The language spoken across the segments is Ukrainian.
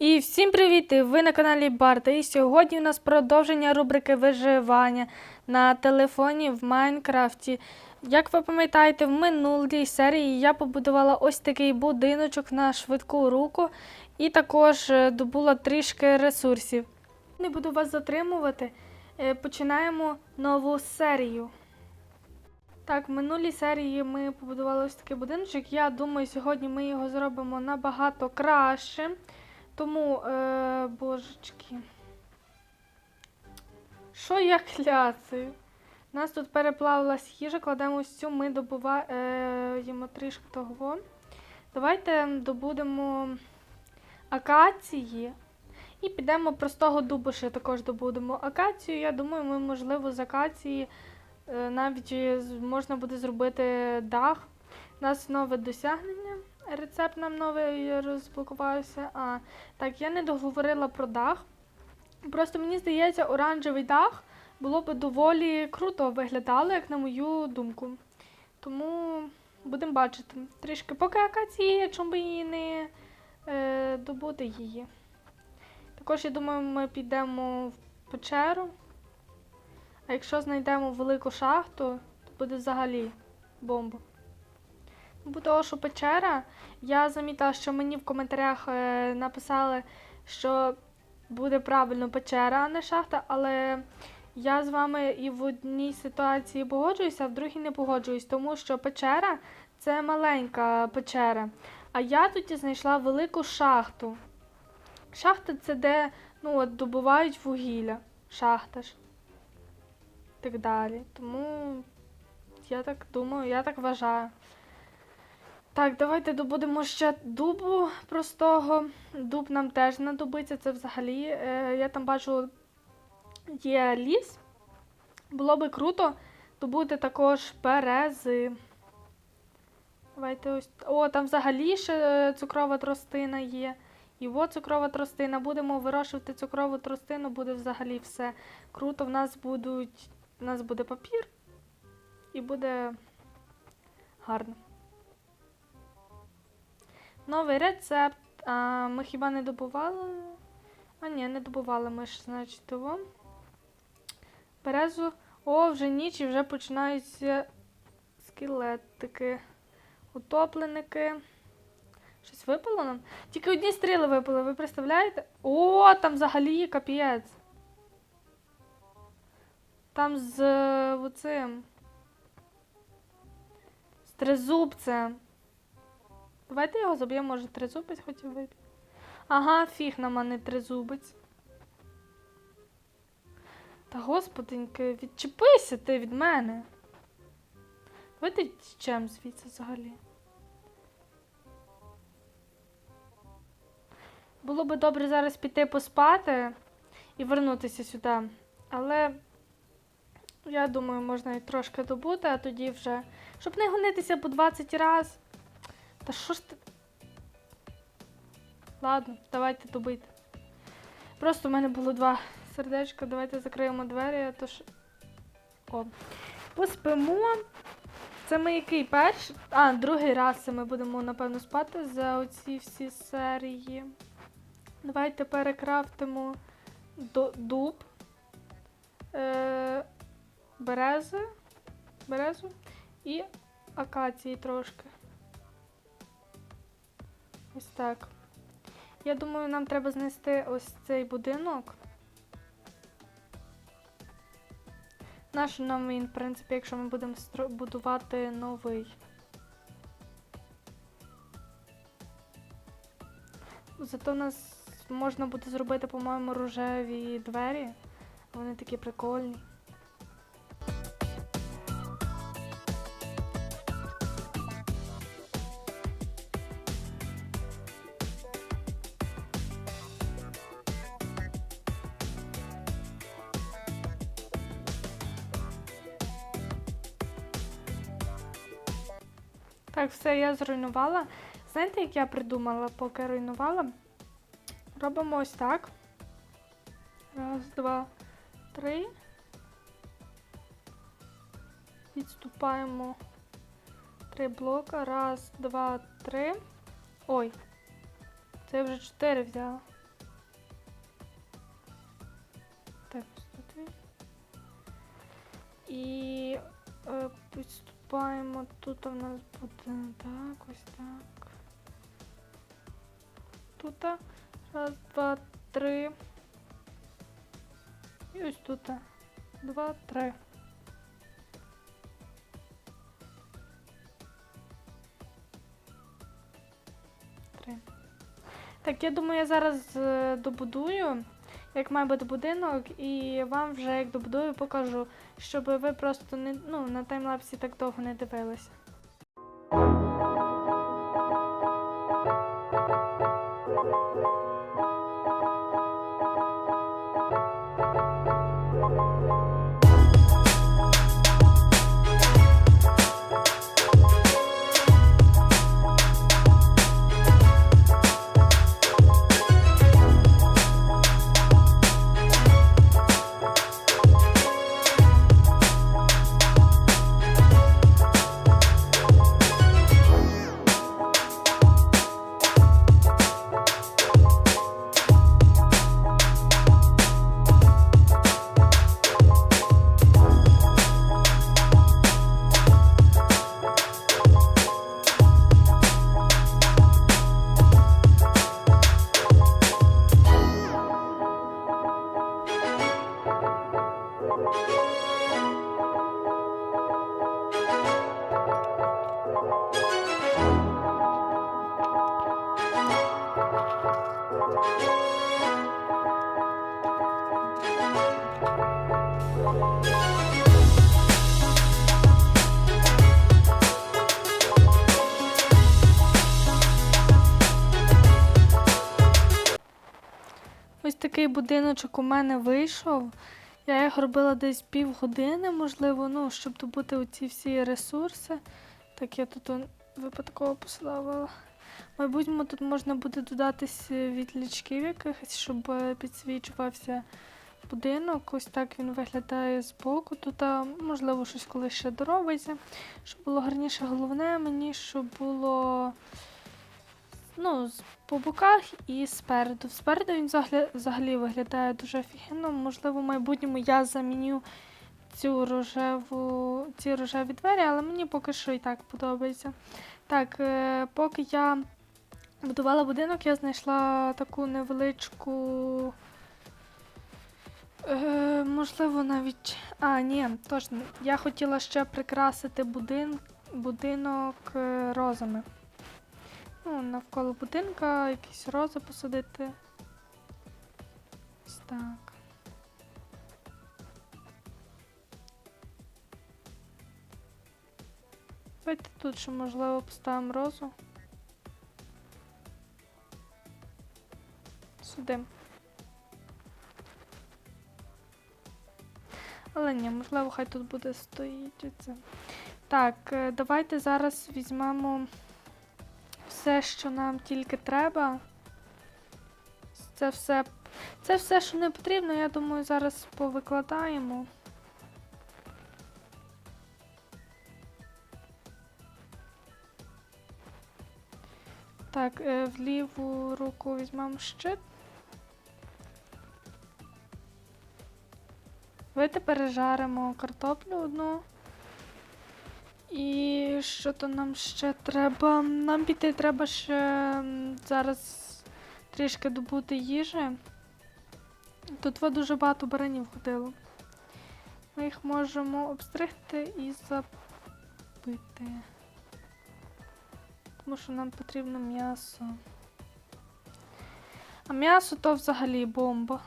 І всім привіт! Ви на каналі Барта. І сьогодні у нас продовження рубрики виживання на телефоні в Майнкрафті. Як ви пам'ятаєте, в минулій серії я побудувала ось такий будиночок на швидку руку і також е, добула трішки ресурсів. Не буду вас затримувати. е, Починаємо нову серію. Так, в минулій серії ми побудували ось такий будиночок. Я думаю, сьогодні ми його зробимо набагато краще. Тому, е, божечки. Що я кляцаю? У нас тут переплавилась їжа, кладемо ось цю, ми добуваємо трішки того. Давайте добудемо акації. І підемо простого дубу ще також добудемо. Акацію, я думаю, ми, можливо, з акації е, навіть е, можна буде зробити дах. У нас нове досягнення. Рецепт нам новий розблокувався. А, так, я не договорила про дах. Просто мені здається, оранжевий дах було б доволі круто виглядало, як на мою думку. Тому будемо бачити. Трішки поки акації, є, чому би її не е, добути її. Також, я думаю, ми підемо в печеру. А якщо знайдемо велику шахту, то буде взагалі бомба. Бо того, що печера, я замітила, що мені в коментарях е, написали, що буде правильно печера, а не шахта, але я з вами і в одній ситуації погоджуюся, а в другій не погоджуюсь, тому що печера це маленька печера. А я тоді знайшла велику шахту. Шахта це де ну, от, добувають вугілля. Шахта ж. Так далі. Тому я так думаю, я так вважаю. Так, давайте добудемо ще дубу простого. Дуб нам теж знадобиться, це взагалі. Е, я там бачу, є ліс. Було би круто добути також берези. Давайте ось. О, там взагалі ще е, цукрова тростина є. І от цукрова тростина. Будемо вирощувати цукрову тростину, буде взагалі все круто. В нас будуть. У нас буде папір. І буде гарно. Новий рецепт. А, ми хіба не добували? А ні, не добували ми ж, значить, того. Березу. О, вже ніч і вже починаються скелетики. Утопленики. Щось випало нам? Тільки одні стріли випали, ви представляєте? О, там взагалі капець. Там з е, оцим. З тризубцем. Давайте його заб'ємо, може тризубець хотів вибити. Ага, фіг на мене тризубець. Та господиньки, відчепися ти від мене. Давайте чем звідси взагалі. Було би добре зараз піти поспати і вернутися сюди. Але я думаю, можна і трошки добути, а тоді вже. Щоб не гонитися по 20 разів. Та що ж ти. Ладно, давайте добити. Просто в мене було два сердечка. Давайте закриємо двері, а то ж. О. Поспимо. Це ми який перший? А, другий раз це ми будемо, напевно, спати за оці всі серії. Давайте перекрафтимо дуб. Е- берези. Березу і акації трошки. Ось так. Я думаю, нам треба знести ось цей будинок. Наш нам він, в принципі, якщо ми будемо будувати новий. Зато в нас можна буде зробити, по-моєму, рожеві двері. Вони такі прикольні. все я зруйнувала. Знаєте, як я придумала, поки руйнувала? Робимо ось так. Раз, два, три. Відступаємо три блока. Раз, два, три. Ой, це я вже чотири взяла. Так, І е, відступаємо підступаємо. Тут у нас буде так, ось так. Тут. Раз, два, три. І ось тут. Два, три. Три. Так, я думаю, я зараз е, добудую, як має бути будинок, і вам вже як добудую покажу, щоб ви просто не ну, на таймлапсі так довго не дивилися. Такий будиночок у мене вийшов. Я їх робила десь півгодини, можливо, ну, щоб добути оці всі ресурси. Так я тут випадково поставила. В майбутньому тут можна буде додати світлячків якихось, щоб е, підсвічувався будинок. Ось так він виглядає збоку. Тут, можливо, щось колись ще доробиться. Щоб було гарніше головне мені, щоб було ну, по боках і спереду. Спереду він взагалі, виглядає дуже офігенно. Можливо, в майбутньому я заміню цю рожеву, ці рожеві двері, але мені поки що і так подобається. Так, е, поки я будувала будинок, я знайшла таку невеличку. Е, можливо, навіть. А, ні, точно. Я хотіла ще прикрасити будин... будинок е, розами. Ну, навколо будинка якісь рози посадити. Ось так. Давайте тут ще, можливо, поставимо розу. Сюди. Але ні, можливо, хай тут буде стоїть оце. Так, е, давайте зараз візьмемо все, що нам тільки треба. Це все, це все, що не потрібно, я думаю, зараз повикладаємо. Так, е, в ліву руку візьмемо щит. Давайте пережаримо картоплю одну. І що то нам ще треба? Нам піти треба ще зараз трішки добути їжі. Тут во дуже багато баранів ходило. Ми їх можемо обстригти і забити. Тому що нам потрібно м'ясо. А м'ясо то взагалі бомба.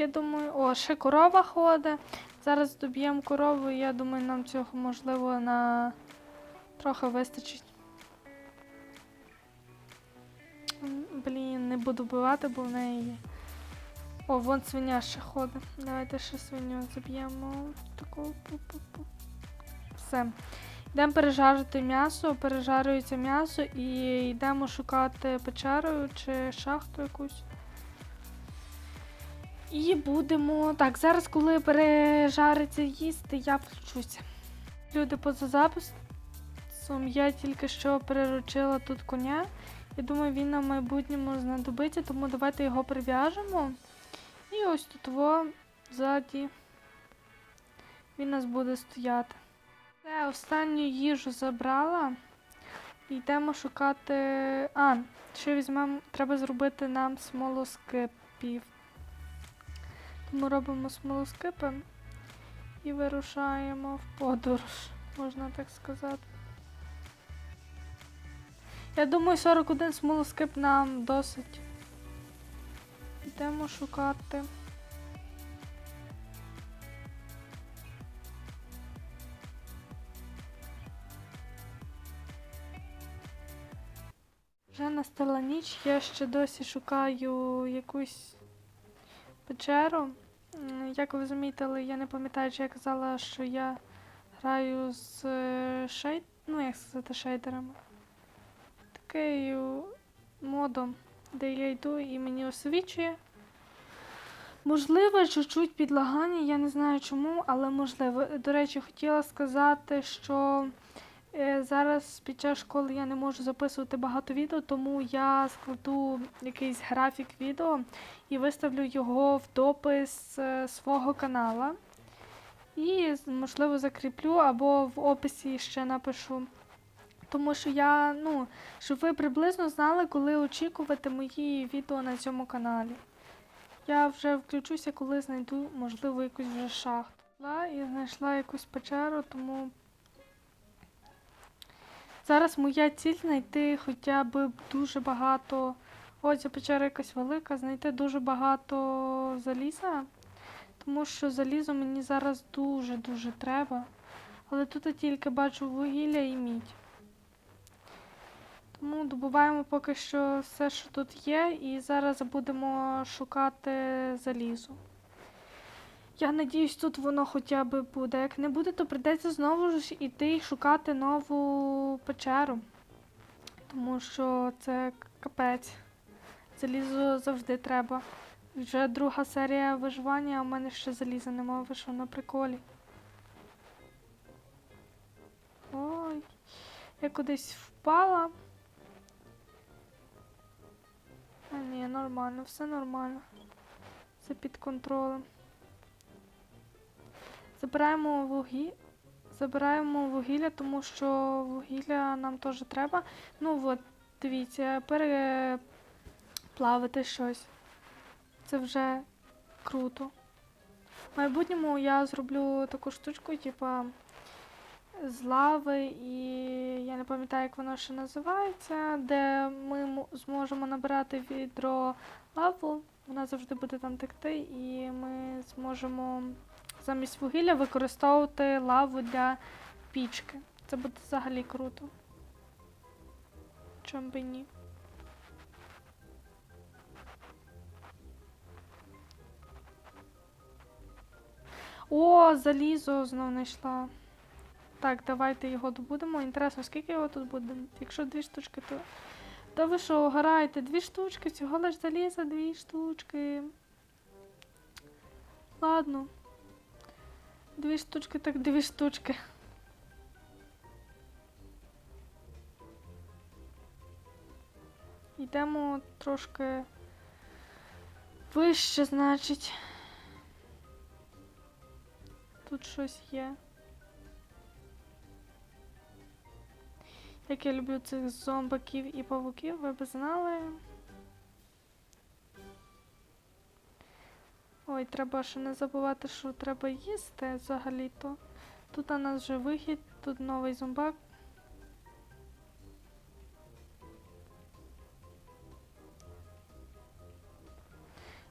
Я думаю, о, ще корова ходить. Зараз доб'ємо корову, і я думаю, нам цього можливо на трохи вистачить. Блін, не буду бивати, бо в неї є. О, вон свиня ще ходить. Давайте ще свиню заб'ємо. Таку. Все. Йдемо пережарити м'ясо, пережарюється м'ясо і йдемо шукати печеру чи шахту якусь. І будемо. Так, зараз, коли пережариться їсти, я включуся. Люди поза запис... часом я тільки що переручила тут коня. Я думаю, він нам в майбутньому знадобиться, тому давайте його прив'яжемо. І ось тут во ззаді він нас буде стояти. Все, останню їжу забрала. Йдемо шукати. А, ще візьмемо, треба зробити нам смолоскипів. Тому робимо смолоскипи і вирушаємо в подорож, можна так сказати. Я думаю, 41 смолоскип нам досить. Йдемо шукати. Вже настала ніч, я ще досі шукаю якусь печеру. Як ви замітили, я не пам'ятаю, чи я казала, що я граю з е, ну, як сказати, шейдерами. Такою модом, де я йду і мені освічує. Можливо, чуть-чуть підлагання, я не знаю чому, але можливо. До речі, хотіла сказати, що е, зараз під час школи я не можу записувати багато відео, тому я складу якийсь графік відео і виставлю його в допис е, свого канала. І, можливо, закріплю або в описі ще напишу. Тому що я, ну, щоб ви приблизно знали, коли очікувати мої відео на цьому каналі. Я вже включуся, коли знайду, можливо, якусь вже шахту. І знайшла якусь печеру, тому зараз моя ціль знайти хоча б дуже багато. Ось ця печера якась велика, знайти дуже багато заліза. Тому що залізо мені зараз дуже-дуже треба. Але тут я тільки бачу вугілля і мідь. Тому добуваємо поки що все, що тут є, і зараз будемо шукати залізо. Я надіюсь, тут воно хоча б буде. Як не буде, то прийдеться знову ж іти шукати нову печеру. Тому що це капець. Залізо завжди треба. Вже друга серія виживання, а в мене ще заліза нема, ви на приколі. Ой, я кудись впала. А ні, нормально, все нормально. Все під контролем. Забираємо вугі... Забираємо вугілля, тому що вугілля нам теж треба. Ну от, дивіться, переплавити щось. Це вже круто. В майбутньому я зроблю таку штучку, типа з лави, і я не пам'ятаю, як воно ще називається, де ми зможемо набирати відро лаву. Вона завжди буде там текти, і ми зможемо замість вугілля використовувати лаву для пічки. Це буде взагалі круто. Чом би ні. О, залізо знов знайшла. Так, давайте його добудемо. Інтересно, скільки його тут буде? Якщо дві штучки, то. Та ви що, граєте? Дві штучки, всього лиш заліза, дві штучки. Ладно. Дві штучки, так дві штучки. Йдемо трошки вище, значить. Тут щось є. Як я люблю цих зомбаків і павуків, ви б знали. Ой, треба ще не забувати, що треба їсти взагалі-то. Тут у нас вже вихід, тут новий зомбак.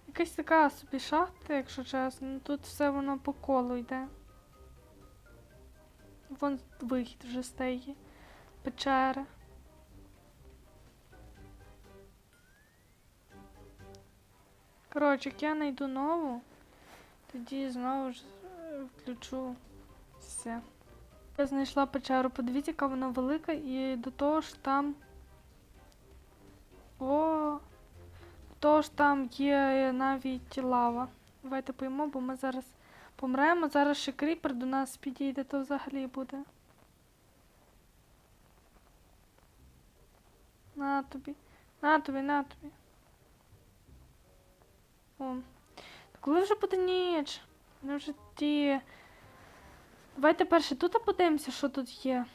Якась така собі шахта, якщо чесно. Ну, Тут все воно по колу йде. Вон вихід вже стає. Печера. Коротше, як я знайду нову, тоді знову ж е, включу все. Я знайшла печеру, подивіться, яка вона велика, і до того ж там. О, до того ж там є навіть лава. Давайте поїмо, бо ми зараз помремо. Зараз ще кріпер до нас підійде, то взагалі буде. тобі. На тобі, на тобі. О. Коли вже буде ніч? Мене вже ті. Давайте перше тут подивимося, що тут є.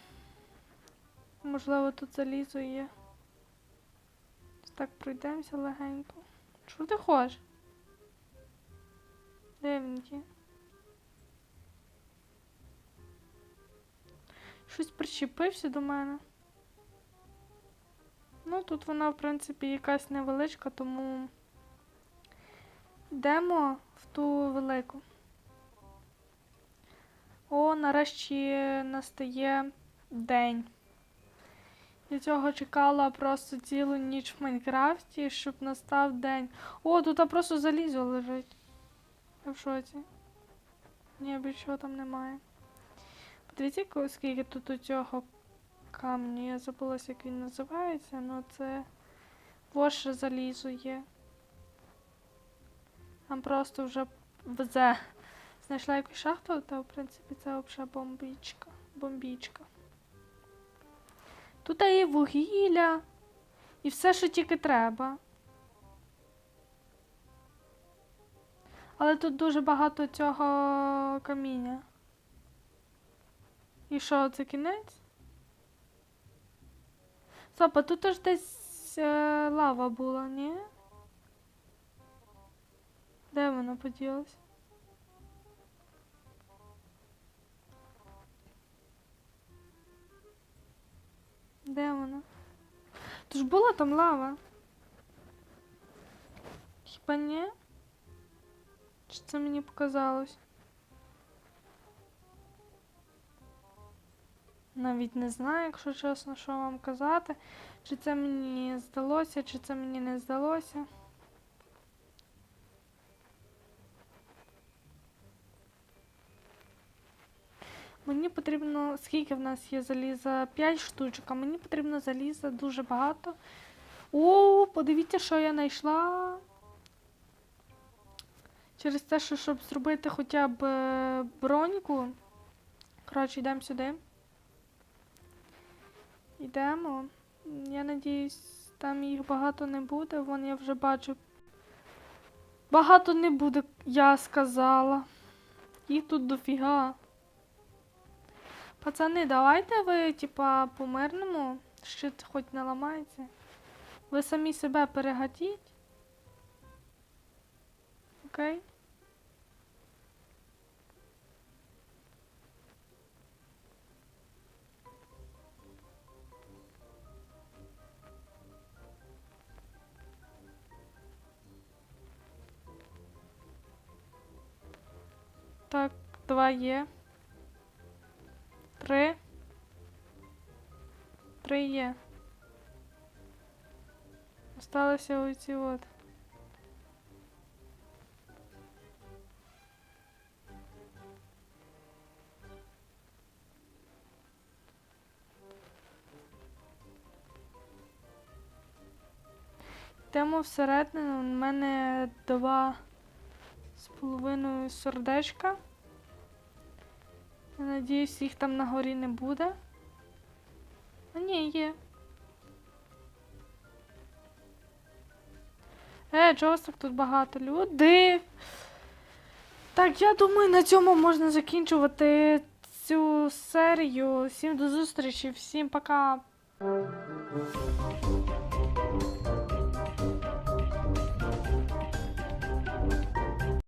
Можливо, тут залізо є. Так пройдемося легенько. Що ти хочеш? Де він є? Щось причепився до мене. Ну, тут вона, в принципі, якась невеличка, тому йдемо в ту велику. О, нарешті настає день. Я цього чекала просто цілу ніч в Майнкрафті, щоб настав день. О, тут просто залізо лежить. Я в шоці. Ні, більшого там немає. Подивіться, скільки тут у цього камню. Я забулася, як він називається, але це ваше залізо є. Там просто вже везе. Знайшла якусь шахту, та в принципі це взагалі бомбічка. Бомбічка. Тут є вугілля і все, що тільки треба. Але тут дуже багато цього каміння. І що, це кінець? Стоп, а тут ж десь е, лава була, ні? Де вона поділась? Де вона? Тож була там лава. Хіба ні? Чи це мені показалось? Навіть не знаю, якщо чесно, що вам казати. Чи це мені здалося, чи це мені не здалося. Мені потрібно, скільки в нас є заліза? 5 штучок, а мені потрібно заліза дуже багато. О, подивіться, що я знайшла. Через те, що щоб зробити хоча б е, броньку. Коротше, йдемо сюди. Йдемо. Я надіюсь, там їх багато не буде. Вон я вже бачу. Багато не буде, я сказала. Їх тут дофіга. Пацани, давайте ви, типа, по мирному, щит хоч не ламається. Ви самі себе перегатіть. Окей? Так, два є. Три є. Осталося оці от. Йдемо всередину, у мене два з половиною сердечка. Я надіюсь, їх там на горі не буде. А ні, є. Е, чого тут багато людей? Так, я думаю, на цьому можна закінчувати цю серію. Всім до зустрічі, всім пока.